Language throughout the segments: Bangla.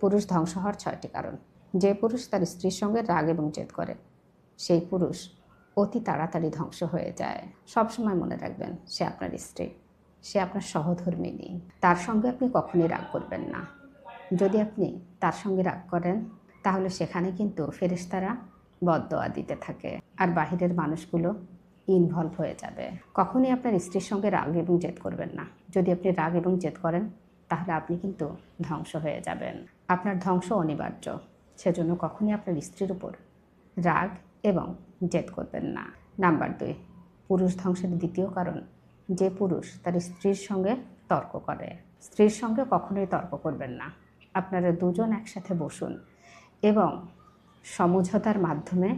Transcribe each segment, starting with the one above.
পুরুষ ধ্বংস হওয়ার ছয়টি কারণ। যে পুরুষ তার স্ত্রীর সঙ্গে রাগ এবং জেদ করে, সেই পুরুষ অতি তাড়াতাড়ি ধ্বংস হয়ে যায়। সবসময় মনে রাখবেন, সে আপনার স্ত্রী, সে আপনার সহধর্মিনী তার সঙ্গে আপনি কখনই রাগ করবেন না। যদি আপনি তার সঙ্গে রাগ করেন, তাহলে সেখানে কিন্তু ফেরেশতারা বদদোয়া দিতে থাকে আর বাহিরের মানুষগুলো ইনভলভ হয়ে যাবে। কখনই আপনার স্ত্রীর সঙ্গে রাগ এবং জেদ করবেন না। যদি আপনি রাগ এবং জেদ করেন, তাহলে আপনি কিন্তু ধ্বংস হয়ে যাবেন। আপনার ধ্বংস অনিবার্য। সেজন্য কখনই আপনার স্ত্রীর উপর রাগ এবং জেদ করবেন না। নাম্বার দুই, পুরুষ ধ্বংসের দ্বিতীয় কারণ, যে পুরুষ তার স্ত্রীর সঙ্গে তর্ক করে। স্ত্রীর সঙ্গে কখনোই তর্ক করবেন না। আপনারা দুজন একসাথে বসুন এবং সমঝোতার মাধ্যমে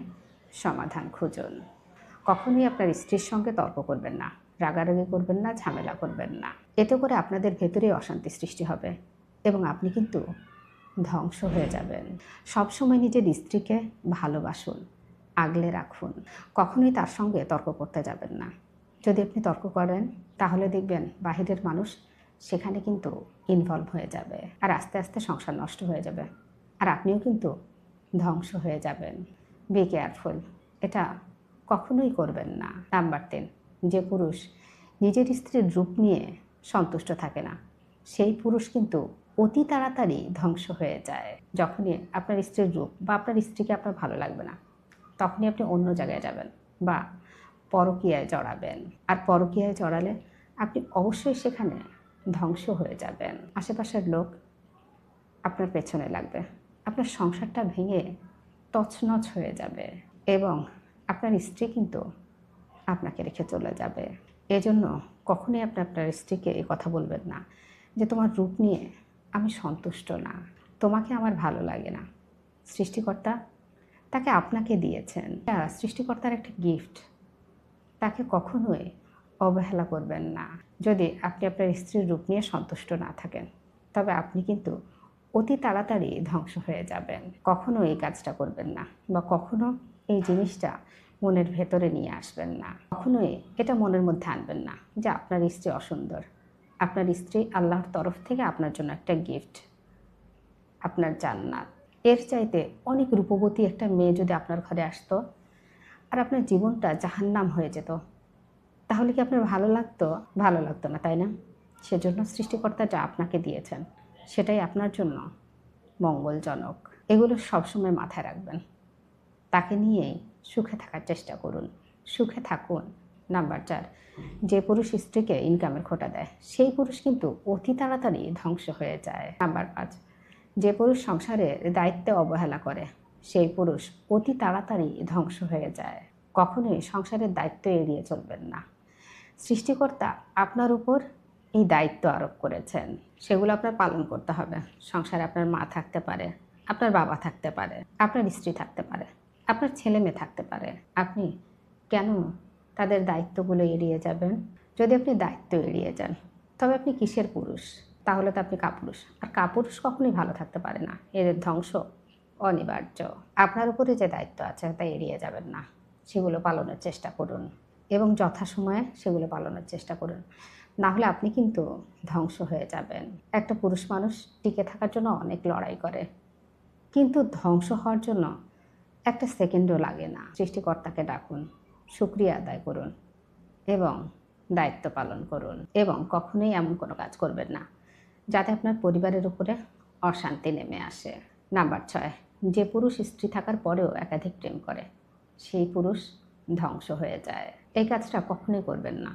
সমাধান খুঁজুন। কখনোই আপনার স্ত্রীর সঙ্গে তর্ক করবেন না, রাগারাগি করবেন না, ঝামেলা করবেন না। এতে করে আপনাদের ভেতরেই অশান্তি সৃষ্টি হবে এবং আপনি কিন্তু ধ্বংস হয়ে যাবেন। সবসময় নিজের স্ত্রীকে ভালোবাসুন, আগলে রাখুন। কখনোই তার সঙ্গে তর্ক করতে যাবেন না। যদি আপনি তর্ক করেন, তাহলে দেখবেন বাহিরের মানুষ সেখানে কিন্তু ইনভলভ হয়ে যাবে আর আস্তে আস্তে সংসার নষ্ট হয়ে যাবে আর আপনিও কিন্তু ধ্বংস হয়ে যাবেন। বি কেয়ারফুল এটা কখনোই করবেন না। নাম্বার তিন যে পুরুষ নিজের স্ত্রীর রূপ নিয়ে সন্তুষ্ট থাকে না, সেই পুরুষ কিন্তু অতি তাড়াতাড়ি ধ্বংস হয়ে যায়। যখনই আপনার স্ত্রীর রূপ বা আপনার স্ত্রীকে আপনার ভালো লাগবে না, তখনই আপনি অন্য জায়গায় যাবেন বা পরকীয়ায় জড়াবেন। আর পরকীয়ায় জড়ালে আপনি অবশ্যই সেখানে ধ্বংস হয়ে যাবেন। আশেপাশের লোক আপনার পেছনে লাগবে। আপনার সংসারটা ভেঙে তছনছ হয়ে যাবে এবং আপনার স্ত্রী কিন্তু আপনাকে রেখে চলে যাবে। এজন্য কখনোই আপনি আপনার স্ত্রীকে এই কথা বলবেন না যে তোমার রূপ নিয়ে আমি সন্তুষ্ট না। তোমাকে আমার ভালো লাগে না। সৃষ্টিকর্তা তাকে আপনাকে দিয়েছেন। সৃষ্টিকর্তার একটা গিফট তাকে কখনোই অবহেলা করবেন না। যদি আপনি আপনার স্ত্রীর রূপ নিয়ে সন্তুষ্ট না থাকেন, তবে আপনি কিন্তু অতি তাড়াতাড়ি ধ্বংস হয়ে যাবেন। কখনো এই কাজটা করবেন না বা কখনো এই জিনিসটা মনের ভেতরে নিয়ে আসবেন না। কখনোই এটা মনের মধ্যে আনবেন না যে আপনার স্ত্রী অসুন্দর। আপনার স্ত্রী আল্লাহর তরফ থেকে আপনার জন্য একটা গিফট আপনার জান্নাত। এর চাইতে অনেক রূপবতী একটা মেয়ে যদি আপনার ঘরে আসতো আর আপনার জীবনটা জাহান্নাম হয়ে যেত, তাহলে কি আপনার ভালো লাগতো? ভালো লাগতো না, তাই না? সেজন্য সৃষ্টিকর্তা যা আপনাকে দিয়েছেন। সেটাই আপনার জন্য মঙ্গলজনক। এগুলো সবসময় মাথায় রাখবেন। তাকে নিয়েই সুখে থাকার চেষ্টা করুন। সুখে থাকুন। নাম্বার চার, যে পুরুষ স্ত্রীকে ইনকামের খোটা দেয়, সেই পুরুষ কিন্তু অতি তাড়াতাড়ি ধ্বংস হয়ে যায়। নাম্বার পাঁচ, যে পুরুষ সংসারে দায়িত্বে অবহেলা করে, সেই পুরুষ অতি তাড়াতাড়ি ধ্বংস হয়ে যায়। কখনোই সংসারের দায়িত্ব এড়িয়ে চলবেন না। সৃষ্টিকর্তা আপনার উপর এই দায়িত্ব আরোপ করেছেন। সেগুলো আপনার পালন করতে হবে। সংসারে আপনার মা থাকতে পারে, আপনার বাবা থাকতে পারে, আপনার স্ত্রী থাকতে পারে, আপনার ছেলে মেয়ে থাকতে পারে। আপনি কেন তাদের দায়িত্বগুলো এড়িয়ে যাবেন। যদি আপনি দায়িত্ব এড়িয়ে যান, তবে আপনি কিসের পুরুষ? তাহলে তো আপনি কাপুরুষ। আর কাপুরুষ কখনোই ভালো থাকতে পারে না। এদের ধ্বংস অনিবার্য। আপনার উপরে যে দায়িত্ব আছে, তা এড়িয়ে যাবেন না। সেগুলো পালনের চেষ্টা করুন। এবং যথাসময়ে সেগুলো পালনের চেষ্টা করুন। না হলে আপনি কিন্তু ধ্বংস হয়ে যাবেন। একটা পুরুষ মানুষ টিকে থাকার জন্য অনেক লড়াই করে। কিন্তু ধ্বংস হওয়ার জন্য একটা সেকেন্ডও লাগে না। সৃষ্টিকর্তাকে ডাকুন। শুক্রিয়া আদায় করুন এবং দায়িত্ব পালন করুন এবং কখনোই এমন কোনো কাজ করবেন না যাতে আপনার পরিবারের উপরে অশান্তি নেমে আসে। নাম্বার ছয়, যে পুরুষ স্ত্রী থাকার পরেও একাধিক প্রেম করে, সেই পুরুষ ধ্বংস হয়ে যায়। এই কাজটা কখনোই করবেন না।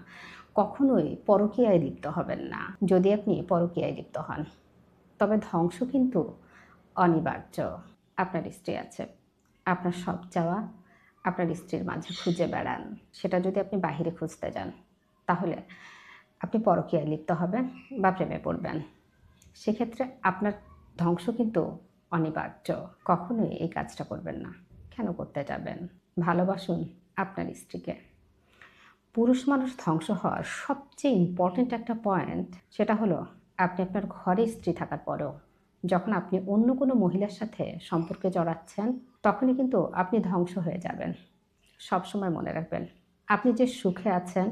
কখনোই পরকীয়ায় লিপ্ত হবেন না। যদি আপনি পরকীয়ায় লিপ্ত হন, তবে ধ্বংস কিন্তু অনিবার্য। আপনার স্ত্রী আছে। আপনার সব চাওয়া আপনার স্ত্রীর মাঝে খুঁজে বেড়ান। সেটা যদি আপনি বাহিরে খুঁজতে যান, তাহলে আপনি পরকীয়ায় লিপ্ত হবেন বা প্রেমে পড়বেন। সেক্ষেত্রে আপনার ধ্বংস কিন্তু অনিবার্য। কখনোই এই কাজটা করবেন না। কেন করতে যাবেন? ভালোবাসুন আপনার স্ত্রীকে। পুরুষ মানুষ ধ্বংস হওয়ার সবচেয়ে ইম্পর্ট্যান্ট একটা পয়েন্ট সেটা হলো আপনি আপনার ঘরে স্ত্রী থাকার পরেও যখন আপনি অন্য কোনো মহিলার সাথে সম্পর্কে জড়াচ্ছেন, তখনই কিন্তু আপনি ধ্বংস হয়ে যাবেন। সবসময় মনে রাখবেন, আপনি যে সুখে আছেন,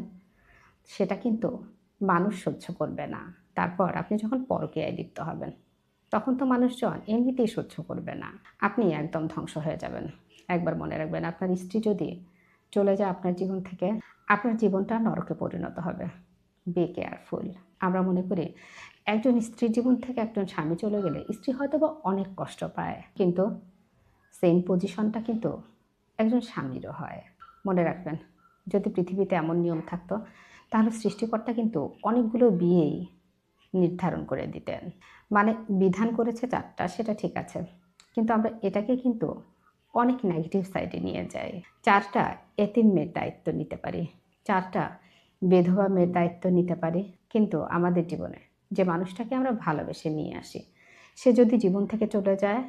সেটা কিন্তু মানুষ সহ্য করবে না। তারপর আপনি যখন পরকীয়ায় লিপ্ত হবেন, তখন তো মানুষজন এমনিতেই সহ্য করবে না। আপনি একদম ধ্বংস হয়ে যাবেন। একবার মনে রাখবেন, আপনার স্ত্রী যদি চলে যায় আপনার জীবন থেকে, আপনার জীবনটা নরকে পরিণত হবে। বি কেয়ারফুল আমরা মনে করি একজন স্ত্রী জীবন থেকে একজন স্বামী চলে গেলে স্ত্রী হয়তো বা অনেক কষ্ট পায়, কিন্তু সেম পজিশনটা কিন্তু একজন স্বামীরও হয়। মনে রাখবেন, যদি পৃথিবীতে এমন নিয়ম থাকতো, তাহলে সৃষ্টিকর্তা কিন্তু অনেকগুলো বিয়েই নির্ধারণ করে দিতেন। মানে বিধান করেছে চারটা, সেটা ঠিক আছে, কিন্তু আমরা এটাকে কিন্তু অনেক নেগেটিভ সাইডে নিয়ে যাই। চারটা এতিম মেয়ের দায়িত্ব নিতে পারি, চারটা বেধবা মেয়ের দায়িত্ব নিতে পারি, কিন্তু আমাদের জীবনে যে মানুষটাকে আমরা ভালোবেসে নিয়ে আসি। সে যদি জীবন থেকে চলে যায়,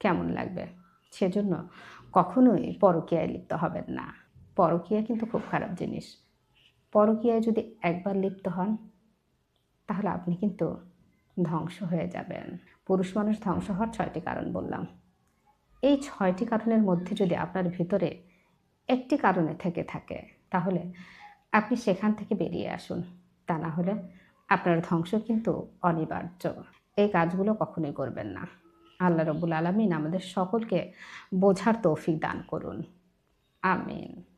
কেমন লাগবে? সেজন্য কখনোই পরকীয়ায় লিপ্ত হবেন না। পরকীয়া কিন্তু খুব খারাপ জিনিস। পরকীয়ায় যদি একবার লিপ্ত হন, তাহলে আপনি কিন্তু ধ্বংস হয়ে যাবেন। পুরুষ মানুষ ধ্বংস হওয়ার ছয়টি কারণ বললাম। এই ছয়টি কারণের মধ্যে যদি আপনার ভিতরে একটি কারণে থেকে থাকে, তাহলে আপনি সেখান থেকে বেরিয়ে আসুন। তা না হলে আপনার ধ্বংস কিন্তু অনিবার্য। এই কাজগুলো কখনোই করবেন না। আল্লাহ রবুল আলমিন আমাদের সকলকে বোঝার তৌফিক দান করুন। আমিন।